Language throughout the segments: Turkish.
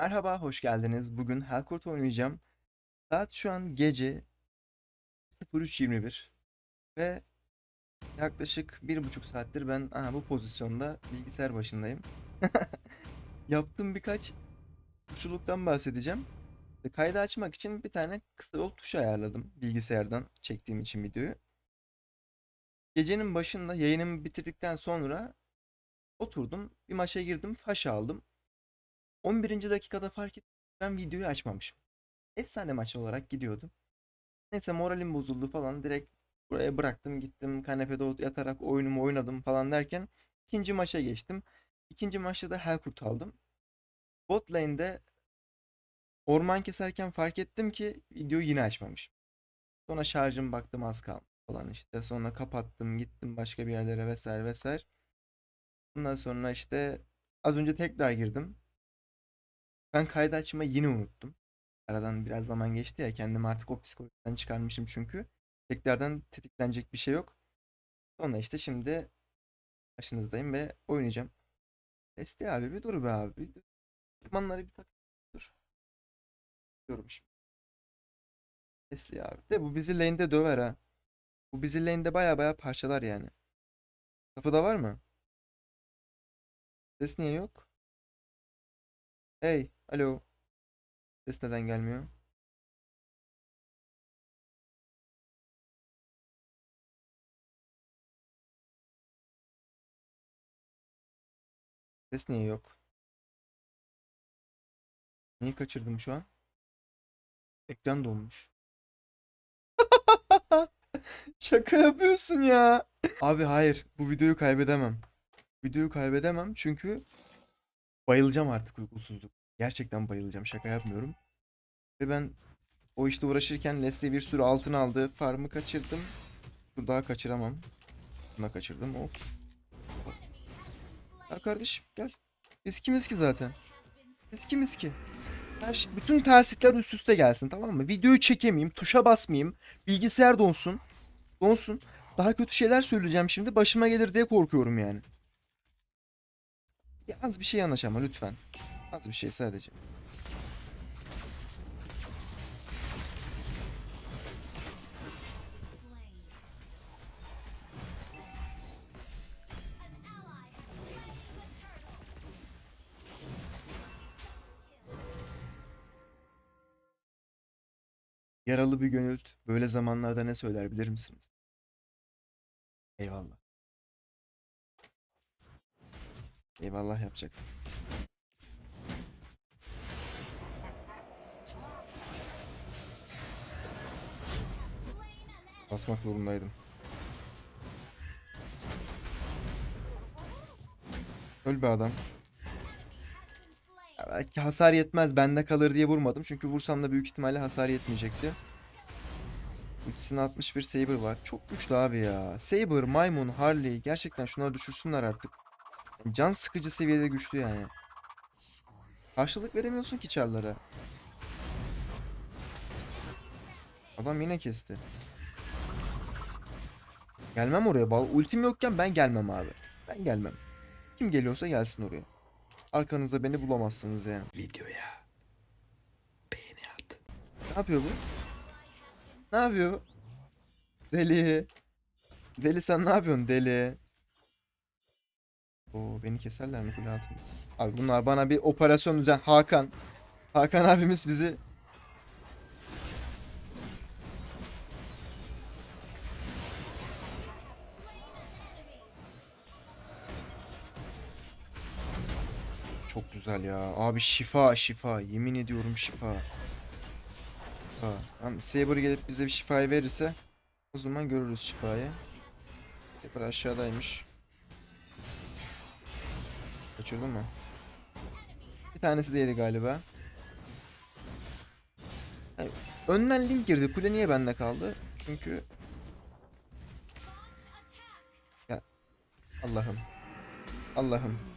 Merhaba, hoş geldiniz. Bugün Hellcourt oynayacağım. Saat şu an gece 03.21 ve yaklaşık bir buçuk saattir ben aha, bu pozisyonda bilgisayar başındayım. Yaptığım birkaç tuşluluktan bahsedeceğim. Kaydı açmak için bir tane kısa yol tuşu ayarladım bilgisayardan çektiğim için videoyu. Gecenin başında yayınımı bitirdikten sonra oturdum, bir maça girdim, faş aldım. 11. dakikada fark ettim. Ben videoyu açmamışım. Efsane maç olarak gidiyordu. Neyse moralim bozuldu falan. Direkt buraya bıraktım gittim. Kanepede yatarak oyunumu oynadım falan derken ikinci maça geçtim. İkinci maçta da Hellkurt aldım. Bot lane'de orman keserken fark ettim ki videoyu yine açmamışım. Sonra şarjım baktım az kaldı falan işte. Sonra kapattım gittim başka bir yerlere vesaire vesaire. Ondan sonra işte az önce tekrar girdim. Ben kaydı açmayı yine unuttum. Aradan biraz zaman geçti ya kendimi artık o psikolojiden çıkarmışım çünkü. Tekrardan tetiklenecek bir şey yok. Sonra işte şimdi karşınızdayım ve oynayacağım. Desti abi bir dur be abi. Bir dur. Ekipmanları bir tak. Dur. Diyorum şimdi. Desti abi. De bu bizi lane'de döver ha. Bu bizi lane'de baya baya parçalar yani. Kapıda var mı? Ses niye yok? Hey, alo. Ses neden gelmiyor? Ses niye yok? Neyi kaçırdım şu an? Ekran donmuş. Şaka yapıyorsun ya. Abi hayır, bu videoyu kaybedemem. Videoyu kaybedemem çünkü bayılacağım artık uykusuzluk. Gerçekten bayılacağım. Şaka yapmıyorum. Ve ben o işte uğraşırken Leslie bir sürü altın aldı. Farmı kaçırdım. Dur daha kaçıramam. Bunu da kaçırdım. Hop. Ya kardeşim gel. Biz kimiz ki zaten? Biz kimiz ki? Her şey, bütün terslikler üst üste gelsin tamam mı? Videoyu çekemeyeyim, tuşa basmayayım, bilgisayar donsun. Donsun. Daha kötü şeyler söyleyeceğim şimdi. Başıma gelir diye korkuyorum yani. Ya az bir şey yanaş ama lütfen. Az bir şey sadece. Yaralı bir gönül böyle zamanlarda ne söyler bilir misiniz? Eyvallah. Eyvallah yapacak. Basmak zorundaydım. Öl be adam. Ya belki hasar yetmez bende kalır diye vurmadım. Çünkü vursam da büyük ihtimalle hasar yetmeyecekti. Ultisine 61 Saber var. Çok güçlü abi ya. Saber, Maymun, Harley. Gerçekten şunları düşürsünler artık. Can sıkıcı seviyede güçlü yani. Karşılık veremiyorsun ki çarlara. Adam yine kesti. Gelmem oraya. Bal ultim yokken ben gelmem abi. Ben gelmem. Kim geliyorsa gelsin oraya. Arkanızda beni bulamazsınız yani. Videoya beğeni at. Ne yapıyor bu? Ne yapıyor bu? Deli. Deli sen ne yapıyorsun deli? Oo beni keserler mi kule altında? Abi bunlar bana bir operasyon düzen Hakan. Hakan abimiz bizi güzel ya. Abi şifa şifa. Yemin ediyorum şifa. Şifa. Tamam, Saber gelip bize bir şifayı verirse o zaman görürüz şifayı. Saber aşağıdaymış. Kaçırdın mı? Bir tanesi değildi galiba. Hayır, Önden link girdi. Kule niye bende kaldı? Çünkü... Ya Allah'ım. Allah'ım.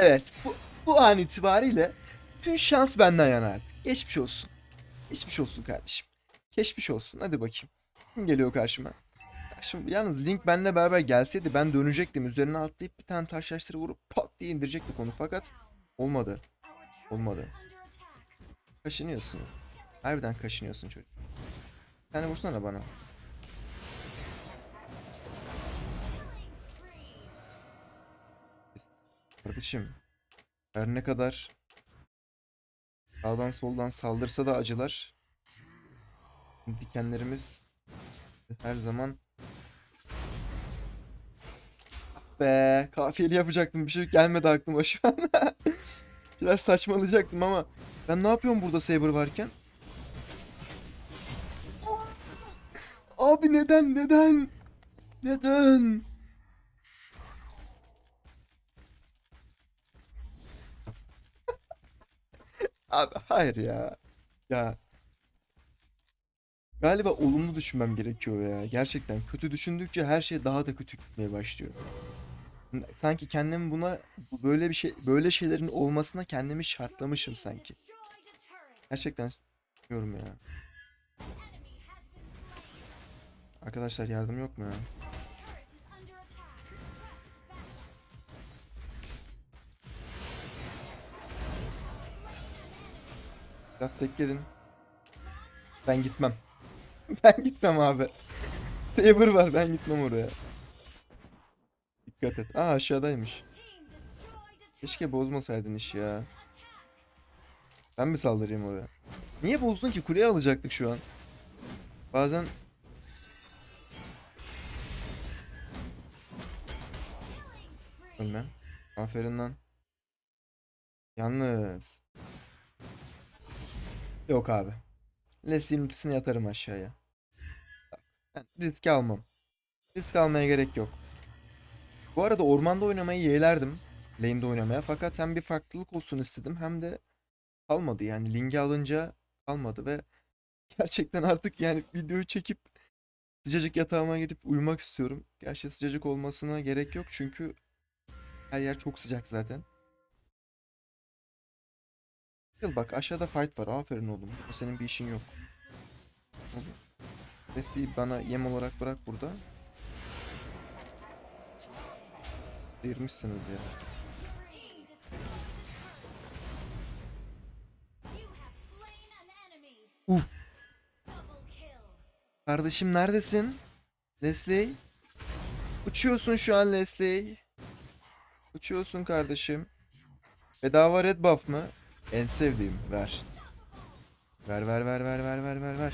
Evet bu, bu an itibariyle tüm şans benden yana artık. Geçmiş olsun. Geçmiş olsun kardeşim. Geçmiş olsun. Hadi bakayım. Kim geliyor karşıma? Şimdi yalnız Link benimle beraber gelseydi ben dönecektim. Üzerine atlayıp bir tane taş taşları vurup pat diye indirecektik onu. Fakat olmadı. Olmadı. Kaşınıyorsun. Harbiden kaşınıyorsun çocuk. De vursana bana. Kardeşim. Her ne kadar sağdan soldan saldırsa da acılar. Dikenlerimiz her zaman be kafiyeli yapacaktım bir şey gelmedi aklıma şu an. Biraz saçmalayacaktım ama ben ne yapıyorum burada Saber varken? Abi neden neden? Neden? Abi hayır ya. Ya. Galiba olumlu düşünmem gerekiyor ya. Gerçekten kötü düşündükçe her şey daha da kötü gitmeye başlıyor. Sanki kendimi buna bu böyle bir şey böyle şeylerin olmasına kendimi şartlamışım sanki. Gerçekten diyorum ya. Arkadaşlar yardım yok mu ya? Ya tek gidin. Ben gitmem. Ben gitmem abi. Saber var ben gitmem oraya. Dikkat et. Aa aşağıdaymış. Keşke bozmasaydın işi ya. Ben mi saldırayım oraya? Niye bozdun ki? Kuleye alacaktık şu an. Bazen Ölme. Aferin lan. Yalnız. Yok abi. Leslie'nin ultisini yatarım aşağıya. Ben risk almam. Risk almaya gerek yok. Bu arada ormanda oynamayı yeğlerdim. Lane'de oynamaya. Fakat hem bir farklılık olsun istedim hem de kalmadı. Yani Ling'i alınca kalmadı ve gerçekten artık yani videoyu çekip sıcacık yatağıma gidip uyumak istiyorum. Gerçi sıcacık olmasına gerek yok çünkü her yer çok sıcak zaten. Bak aşağıda fight var. Aferin oğlum. Senin bir işin yok. Leslie'yi bana yem olarak bırak burada. Sıyırmışsınız ya. Uf. Kardeşim neredesin? Leslie? Uçuyorsun şu an Leslie. Uçuyorsun kardeşim. Bedava red buff mı? En sevdiğim. Ver. Ver ver ver ver ver ver ver ver.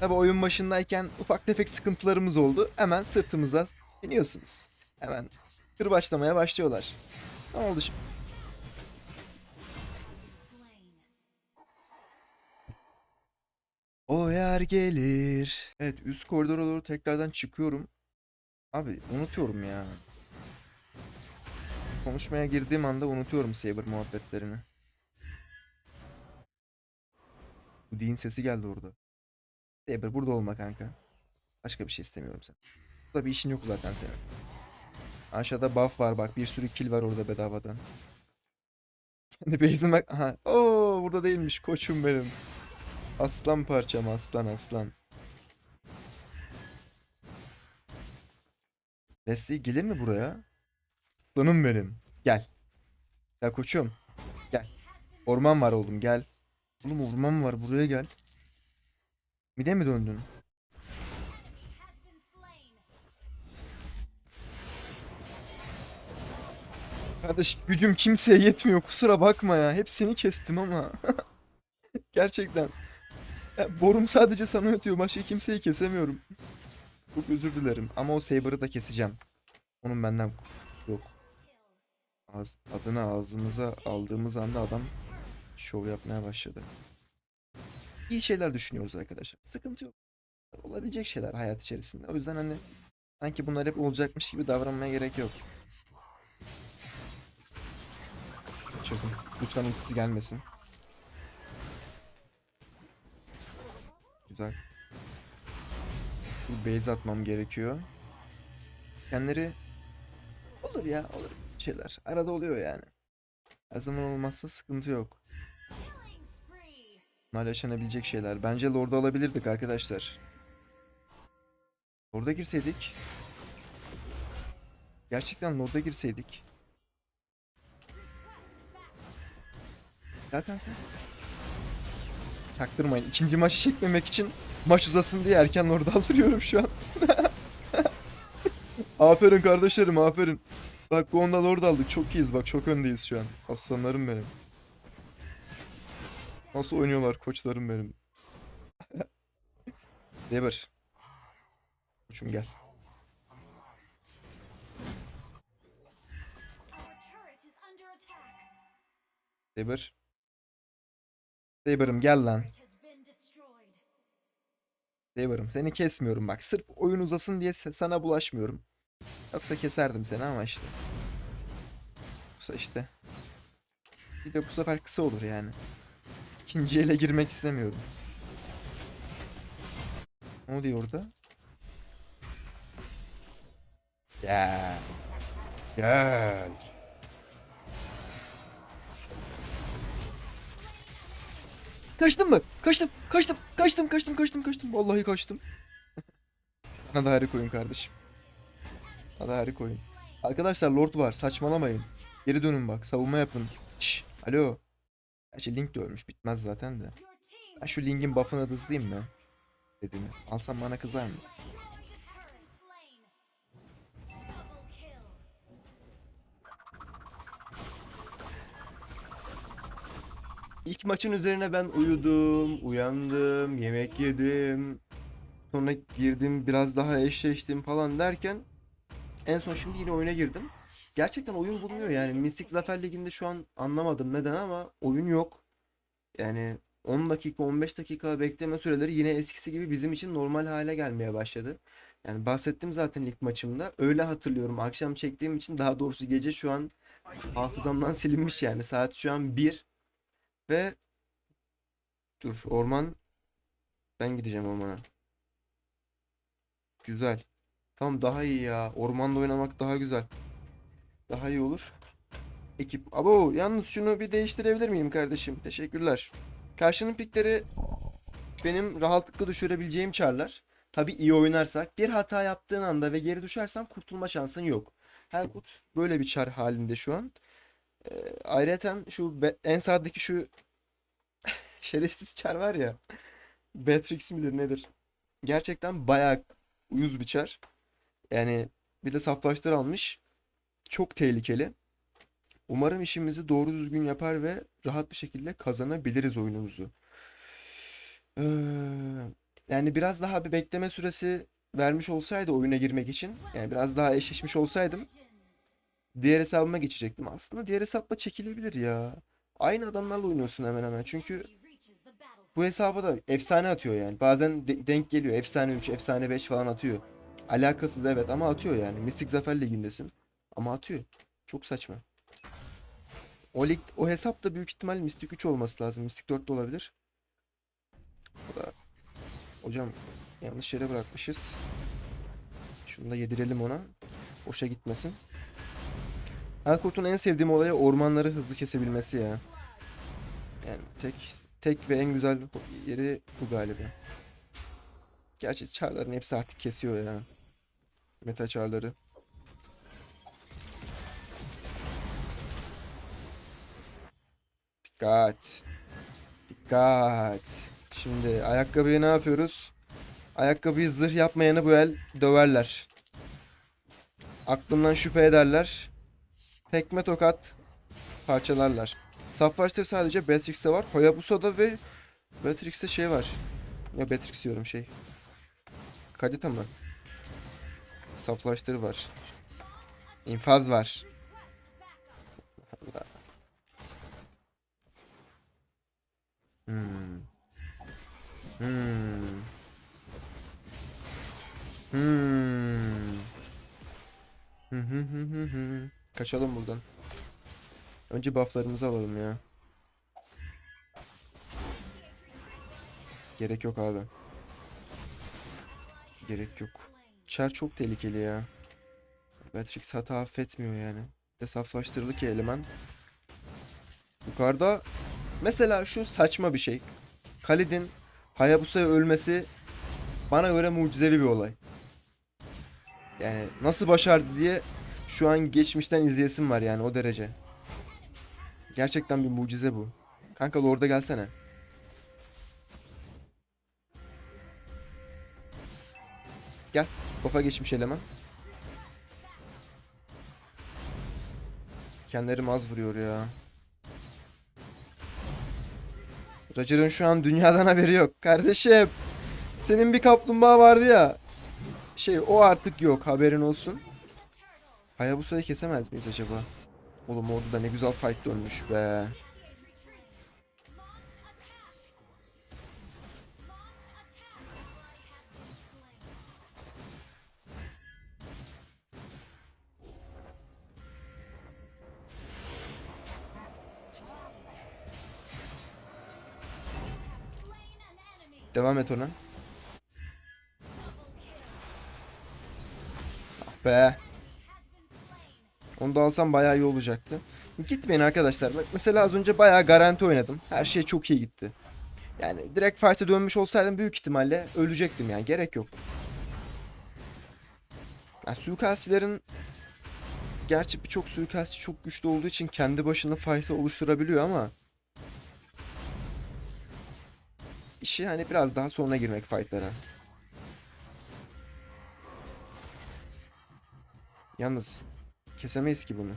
Tabi oyun başındayken ufak tefek sıkıntılarımız oldu. Hemen sırtımıza biniyorsunuz. Hemen kırbaçlamaya başlıyorlar. Ne oldu şimdi? O yer gelir. Evet üst koridora doğru tekrardan çıkıyorum. Abi unutuyorum ya. Konuşmaya girdiğim anda unutuyorum Saber muhabbetlerini. Dean sesi geldi orada. Saber burada olma kanka. Başka bir şey istemiyorum sen. Burada bir işin yok zaten senin. Aşağıda buff var bak bir sürü kill var orada bedavadan. Kendi base'ime bak. Aha. Oo burada değilmiş koçum benim. Aslan parçam aslan aslan. Leslie gelir mi buraya? Aslanım benim. Gel. Gel koçum. Gel. Orman var oğlum gel. Oğlum orman var buraya gel. Mide mi döndün? Kardeş gücüm kimseye yetmiyor kusura bakma ya. Hep seni kestim ama. Gerçekten. Ya, borum sadece sana ötüyor. Başka kimseyi kesemiyorum. Çok özür dilerim. Ama o Saber'ı da keseceğim. Onun benden yok. Ağız, adını ağzımıza aldığımız anda adam şov yapmaya başladı. İyi şeyler düşünüyoruz arkadaşlar. Sıkıntı yok. Olabilecek şeyler hayat içerisinde. O yüzden hani sanki bunlar hep olacakmış gibi davranmaya gerek yok. Çakın. Lütfen ultisi gelmesin. Güzel. Bu base atmam gerekiyor. Kendileri olur ya olur şeyler. Arada oluyor yani. Her zaman olmazsa sıkıntı yok. Bunlar yaşanabilecek şeyler. Bence Lord'u alabilirdik arkadaşlar. Orada girseydik. Gerçekten orada girseydik. Gel kanka. Çaktırmayın. İkinci maçı çekmemek için maç uzasın diye erken orada aldırıyorum şu an. aferin kardeşlerim aferin. Bak bu onda orada aldık. Çok iyiyiz bak çok öndeyiz şu an. Aslanlarım benim. Nasıl oynuyorlar koçlarım benim. Deber. Koçum gel. Deber. Deber'ım gel lan. Deber'ım seni kesmiyorum bak. Sırf oyun uzasın diye sana bulaşmıyorum. Yoksa keserdim seni ama işte. Yoksa işte. Bir de bu sefer kısa olur yani. İkinci ele girmek istemiyorum. Ne oluyor orada? Gel. Gel. Kaçtın mı? Kaçtım. Kaçtım. Kaçtım. Kaçtım. Kaçtım. Kaçtım. Vallahi kaçtım. Bana da harika oyun kardeşim. Da harika oyun. Arkadaşlar Lord var. Saçmalamayın. Geri dönün bak. Savunma yapın. Şş. Alo. Gerçi Link de ölmüş. Bitmez zaten de. Ben şu Link'in buff'ını hızlayayım mı? Dediğimi. Alsam bana kızar mı? İlk maçın üzerine ben uyudum, uyandım, yemek yedim. Sonra girdim biraz daha eşleştim falan derken en son şimdi yine oyuna girdim. Gerçekten oyun bulmuyor yani. Mystic Zafer Ligi'nde şu an anlamadım neden ama oyun yok. Yani 10 dakika 15 dakika bekleme süreleri yine eskisi gibi bizim için normal hale gelmeye başladı. Yani bahsettim zaten ilk maçımda. Öyle hatırlıyorum. Akşam çektiğim için daha doğrusu gece şu an hafızamdan silinmiş yani. Saat şu an 1 ve dur orman ben gideceğim ormana. Güzel. Tamam daha iyi ya. Ormanda oynamak daha güzel. Daha iyi olur. Ekip. Abo yalnız şunu bir değiştirebilir miyim kardeşim? Teşekkürler. Karşının pikleri benim rahatlıkla düşürebileceğim çarlar. Tabii iyi oynarsak. Bir hata yaptığın anda ve geri düşersen kurtulma şansın yok. Helkut böyle bir çar halinde şu an. Ee, ayrıca şu en sağdaki şu şerefsiz çar var ya. Beatrix midir nedir? Gerçekten bayağı uyuz bir çar. Yani bir de saflaştır almış. Çok tehlikeli. Umarım işimizi doğru düzgün yapar ve rahat bir şekilde kazanabiliriz oyunumuzu. Ee, yani biraz daha bir bekleme süresi vermiş olsaydı oyuna girmek için, yani biraz daha eşleşmiş olsaydım diğer hesabıma geçecektim. Aslında diğer hesapla çekilebilir ya. Aynı adamlarla oynuyorsun hemen hemen. Çünkü bu hesaba da efsane atıyor yani. Bazen de- denk geliyor. Efsane 3, efsane 5 falan atıyor. Alakasız evet ama atıyor yani. Mystic Zafer Ligi'ndesin. Ama atıyor. Çok saçma. O lig, o hesap da büyük ihtimal Mystic 3 olması lazım. Mystic 4 de olabilir. O da hocam yanlış yere bırakmışız. Şunu da yedirelim ona. Boşa gitmesin. Helkurt'un en sevdiğim olayı ormanları hızlı kesebilmesi ya. Yani tek tek ve en güzel yeri bu galiba. Gerçi çarların hepsi artık kesiyor ya. Meta çarları. Dikkat. Dikkat. Şimdi ayakkabıyı ne yapıyoruz? Ayakkabıyı zırh yapmayanı bu el döverler. Aklından şüphe ederler. Tekme tokat parçalarlar. Saflaştır sadece Beatrix'te var. Hayabusa'da ve Beatrix'te şey var. Ya Beatrix diyorum şey. Kadita mı? Saflaştır var. İnfaz var. Allah. Hmm. Hmm. Kaçalım buradan. Önce bufflarımızı alalım ya. Gerek yok abi. Gerek yok. Çar çok tehlikeli ya. Matrix hata affetmiyor yani. Bir de saflaştırılı ki eleman. Yukarıda mesela şu saçma bir şey. Khalid'in Hayabusa'ya ölmesi bana göre mucizevi bir olay. Yani nasıl başardı diye şu an geçmişten izleyesim var yani o derece. Gerçekten bir mucize bu. Kanka Lord'a gelsene. Gel. Kafa geçmiş eleman. Kendilerim az vuruyor ya. Roger'ın şu an dünyadan haberi yok. Kardeşim. Senin bir kaplumbağa vardı ya. Şey o artık yok haberin olsun. Hayabusa'yı kesemez miyiz acaba? Oğlum orada da ne güzel fight dönmüş be. Devam et ona. Ah be. Onu da alsam bayağı iyi olacaktı. Gitmeyin arkadaşlar. Bak mesela az önce bayağı garanti oynadım. Her şey çok iyi gitti. Yani direkt fight'e dönmüş olsaydım büyük ihtimalle ölecektim yani. Gerek yok. Yani suikastçilerin gerçi birçok suikastçı çok güçlü olduğu için kendi başına fight'ı oluşturabiliyor ama işi hani biraz daha sonra girmek fight'lara. Yalnız kesemeyiz ki bunu.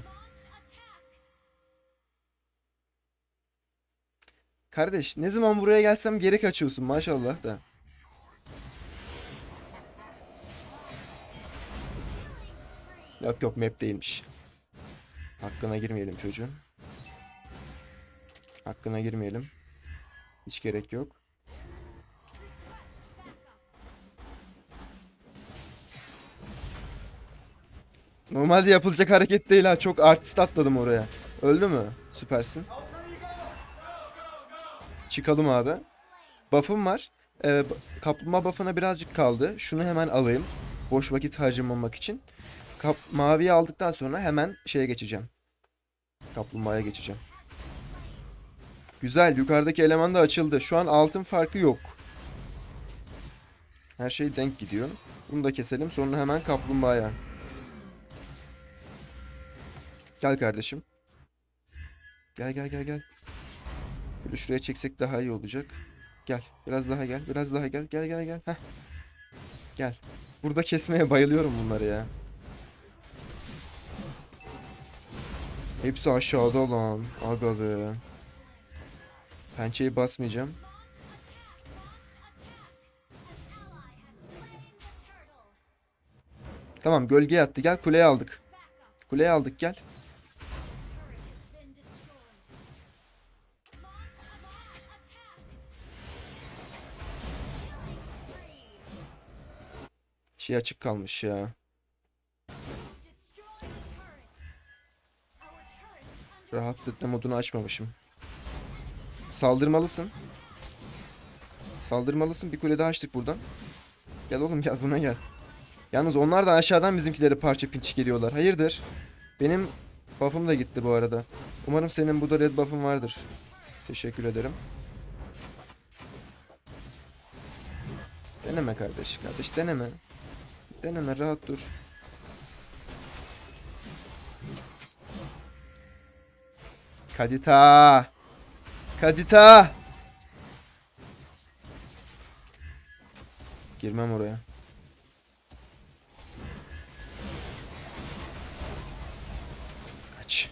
Kardeş ne zaman buraya gelsem geri kaçıyorsun maşallah da. Yok yok map değilmiş. Hakkına girmeyelim çocuğun. Hakkına girmeyelim. Hiç gerek yok. Normalde yapılacak hareket değil ha. Çok artist atladım oraya. Öldü mü? Süpersin. Çıkalım abi. Buff'ım var. Ee, kaplumbağa buff'ına birazcık kaldı. Şunu hemen alayım. Boş vakit harcamamak için. Kap maviyi aldıktan sonra hemen şeye geçeceğim. Kaplumbağaya geçeceğim. Güzel. Yukarıdaki eleman da açıldı. Şu an altın farkı yok. Her şey denk gidiyor. Bunu da keselim. Sonra hemen kaplumbağaya. Gel kardeşim. Gel gel gel gel. Böyle şuraya çeksek daha iyi olacak. Gel. Biraz daha gel. Biraz daha gel. Gel gel gel. Heh. Gel. Burada kesmeye bayılıyorum bunları ya. Hepsi aşağıda lan. Aga be. Pençeyi basmayacağım. Tamam gölgeye attı. Gel kuleye aldık. Kuleye aldık gel. Şey açık kalmış ya. Rahatsız etme modunu açmamışım. Saldırmalısın. Saldırmalısın. Bir kule daha açtık buradan. Gel oğlum gel buna gel. Yalnız onlar da aşağıdan bizimkileri parça pinçik ediyorlar. Hayırdır? Benim buff'ım da gitti bu arada. Umarım senin bu da red buff'ın vardır. Teşekkür ederim. Deneme kardeş. Kardeş deneme. Deneme rahat dur. Kadita. Kadita. Girmem oraya. Kaç.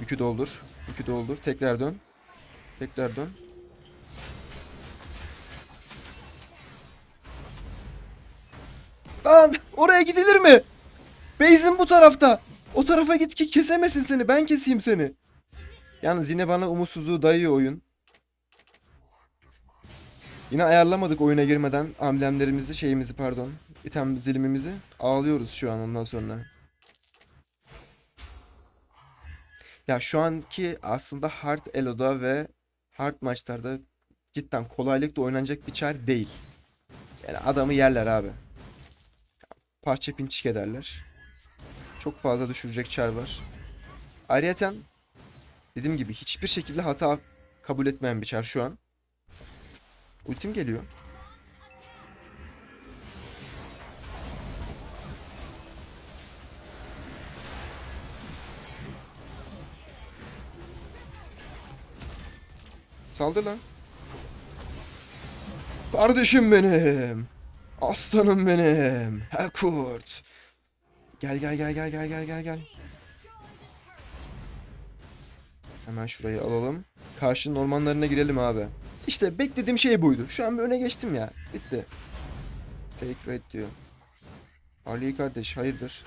Yükü doldur. Yükü doldur. Tekrar dön. Tekrar dön. Oraya gidilir mi? Base'in bu tarafta. O tarafa git ki kesemesin seni. Ben keseyim seni. Yalnız yine bana umutsuzluğu dayıyor oyun. Yine ayarlamadık oyuna girmeden amblemlerimizi, şeyimizi pardon, item zilimimizi. Ağlıyoruz şu an ondan sonra. Ya şu anki aslında hard elo'da ve hard maçlarda cidden kolaylıkla oynanacak bir çar değil. Yani adamı yerler abi. Parça pinçik ederler. Çok fazla düşürecek çar var. Ayrıyeten dediğim gibi hiçbir şekilde hata kabul etmeyen bir çar şu an. Ultim geliyor. Saldır lan. Kardeşim benim. Aslanım benim. Helkurt. Gel gel gel gel gel gel gel gel. Hemen şurayı alalım. Karşının ormanlarına girelim abi. İşte beklediğim şey buydu. Şu an bir öne geçtim ya. Bitti. Take red diyor. Ali kardeş hayırdır?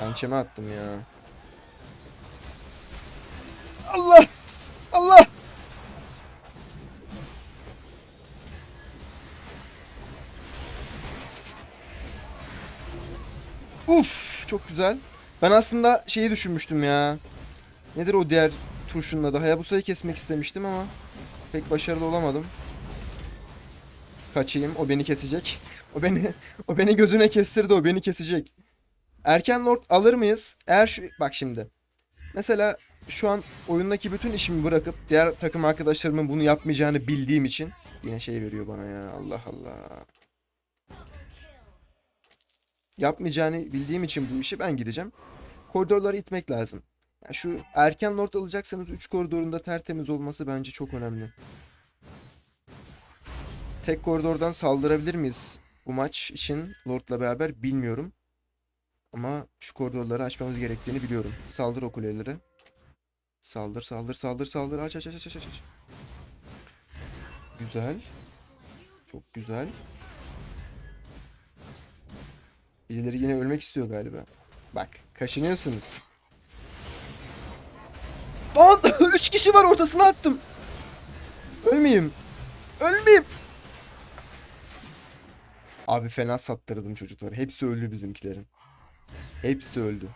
Pençeme attım ya. Allah! Allah! Uf, çok güzel. Ben aslında şeyi düşünmüştüm ya. Nedir o diğer turşunun adı? Hayabusa'yı kesmek istemiştim ama pek başarılı olamadım. Kaçayım, o beni kesecek. O beni o beni gözüne kestirdi, o beni kesecek. Erken Lord alır mıyız? Eğer şu bak şimdi. Mesela şu an oyundaki bütün işimi bırakıp diğer takım arkadaşlarımın bunu yapmayacağını bildiğim için yine şey veriyor bana ya. Allah Allah. Yapmayacağını bildiğim için bu işi ben gideceğim. Koridorları itmek lazım. Yani şu erken Lord alacaksanız 3 koridorunda tertemiz olması bence çok önemli. Tek koridordan saldırabilir miyiz bu maç için Lord'la beraber bilmiyorum. Ama şu koridorları açmamız gerektiğini biliyorum. Saldır o kuleleri. Saldır, saldır, saldır, saldır. Aç, aç, aç, aç, aç, aç. Güzel. Çok güzel. Birileri yine ölmek istiyor galiba. Bak, kaşınıyorsunuz. Lan! Üç kişi var ortasına attım. Ölmeyeyim. Ölmeyeyim. Abi fena sattırdım çocukları. Hepsi öldü bizimkilerin. Hepsi öldü.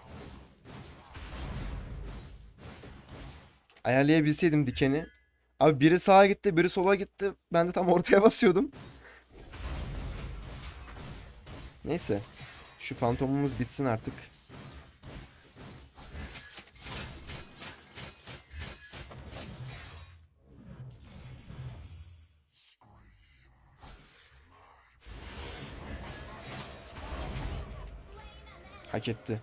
Ayarlayabilseydim dikeni. Abi biri sağa gitti, biri sola gitti. Ben de tam ortaya basıyordum. Neyse. Şu fantomumuz bitsin artık. Hak etti.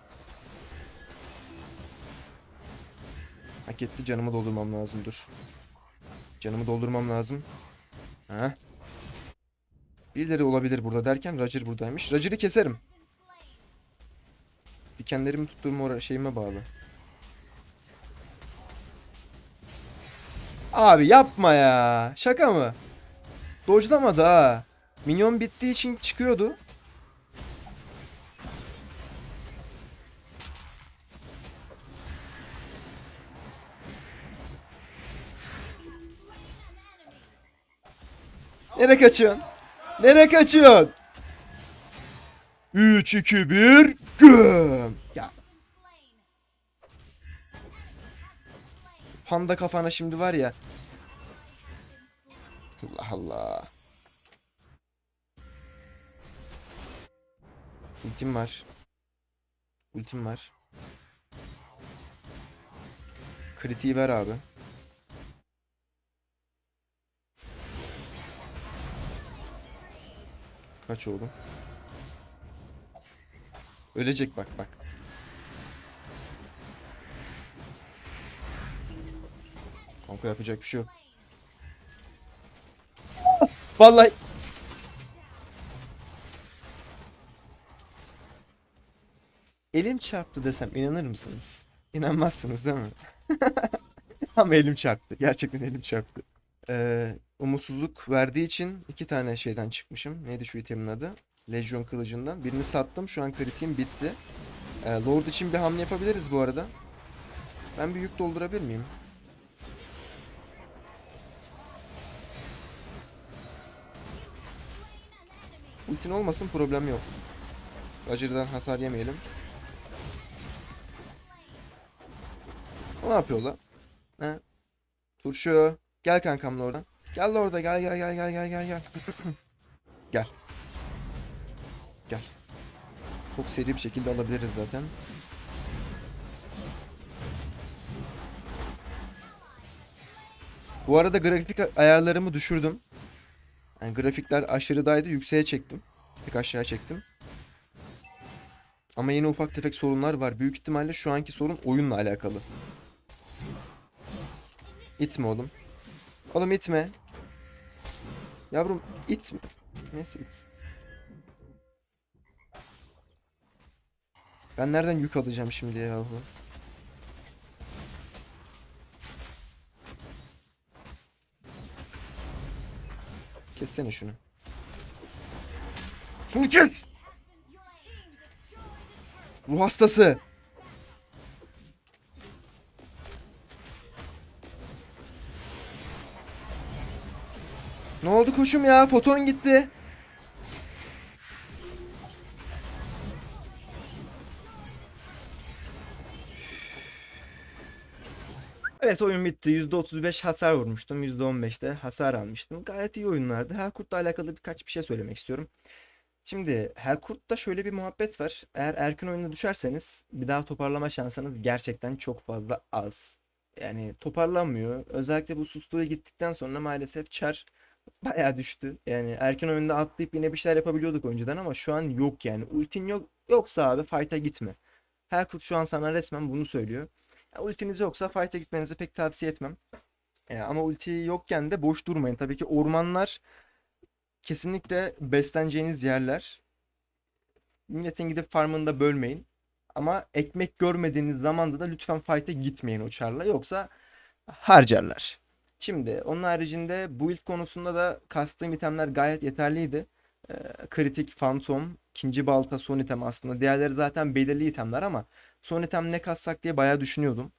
Hak etti. Canımı doldurmam lazım. Dur. Canımı doldurmam lazım. Ha? Birileri olabilir burada derken Roger buradaymış. Roger'ı keserim. Dikenlerimi oraya şeyime bağlı. Abi yapma ya. Şaka mı? Dodge'lamadı ha. Minyon bittiği için çıkıyordu. Nereye kaçıyorsun? Nereye kaçıyorsun? 3, 2, 1, göm. Ya panda kafana şimdi var ya. Allah Allah. Ultim var. Ultim var. Kritiği ver abi. Kaç oğlum? Ölecek bak bak. Kanka yapacak bir şey yok. Vallahi Elim çarptı desem inanır mısınız? İnanmazsınız değil mi? Ama elim çarptı. Gerçekten elim çarptı. Ee, umutsuzluk verdiği için iki tane şeyden çıkmışım. Neydi şu itemin adı? Legion kılıcından. Birini sattım. Şu an kritiğim bitti. Ee, Lord için bir hamle yapabiliriz bu arada. Ben bir yük doldurabilir miyim? Ultin olmasın problem yok. Roger'dan hasar yemeyelim. Ne yapıyor lan? He? Turşu. Gel kankamla oradan. Gel de orada gel gel gel gel gel gel gel. gel. Gel. Çok seri bir şekilde alabiliriz zaten. Bu arada grafik ayarlarımı düşürdüm. Yani grafikler aşırıdaydı. Yükseğe çektim. Tek aşağıya çektim. Ama yine ufak tefek sorunlar var. Büyük ihtimalle şu anki sorun oyunla alakalı. İtme oğlum. Oğlum itme. Yavrum itme. Neyse it. Ben nereden yük alacağım şimdi yahu? Kessene şunu. Şunu kes! Ruh hastası. Ne oldu koşum ya? Foton gitti. Evet oyun bitti. %35 hasar vurmuştum. %15'te hasar almıştım. Gayet iyi oyunlardı. Hellkurt'la alakalı birkaç bir şey söylemek istiyorum. Şimdi Hellkurt'ta şöyle bir muhabbet var. Eğer erken oyuna düşerseniz bir daha toparlama şansınız gerçekten çok fazla az. Yani toparlanmıyor. Özellikle bu sustuğu gittikten sonra maalesef çar bayağı düştü. Yani erken oyunda atlayıp yine bir şeyler yapabiliyorduk önceden ama şu an yok yani. Ultin yok yoksa abi fight'a gitme. Hellkurt şu an sana resmen bunu söylüyor. Ya, ultiniz yoksa fight'a gitmenizi pek tavsiye etmem. E, ama ulti yokken de boş durmayın. Tabii ki ormanlar kesinlikle besleneceğiniz yerler. Milletin gidip farmını da bölmeyin. Ama ekmek görmediğiniz zamanda da lütfen fight'e gitmeyin o. Yoksa harcarlar. Şimdi onun haricinde build konusunda da kastığım itemler gayet yeterliydi. Ee, kritik, fantom, ikinci balta, son item aslında. Diğerleri zaten belirli itemler ama son item ne kassak diye bayağı düşünüyordum.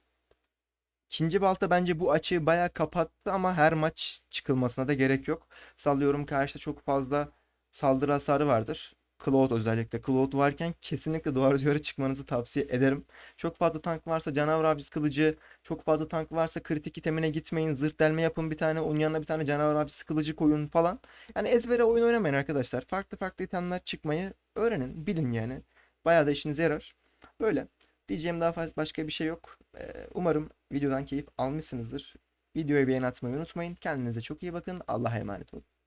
İkinci balta bence bu açığı bayağı kapattı ama her maç çıkılmasına da gerek yok. Sallıyorum karşıda çok fazla saldırı hasarı vardır. Cloud özellikle. Cloud varken kesinlikle duvar duvara çıkmanızı tavsiye ederim. Çok fazla tank varsa canavar avcısı kılıcı, çok fazla tank varsa kritik itemine gitmeyin. Zırh delme yapın bir tane, onun yanına bir tane canavar avcısı kılıcı koyun falan. Yani ezbere oyun oynamayın arkadaşlar. Farklı farklı itemler çıkmayı öğrenin, bilin yani. Bayağı da işinize yarar. Böyle. Diyeceğim daha fazla başka bir şey yok. Ee, umarım videodan keyif almışsınızdır. Videoya beğeni atmayı unutmayın. Kendinize çok iyi bakın. Allah'a emanet olun.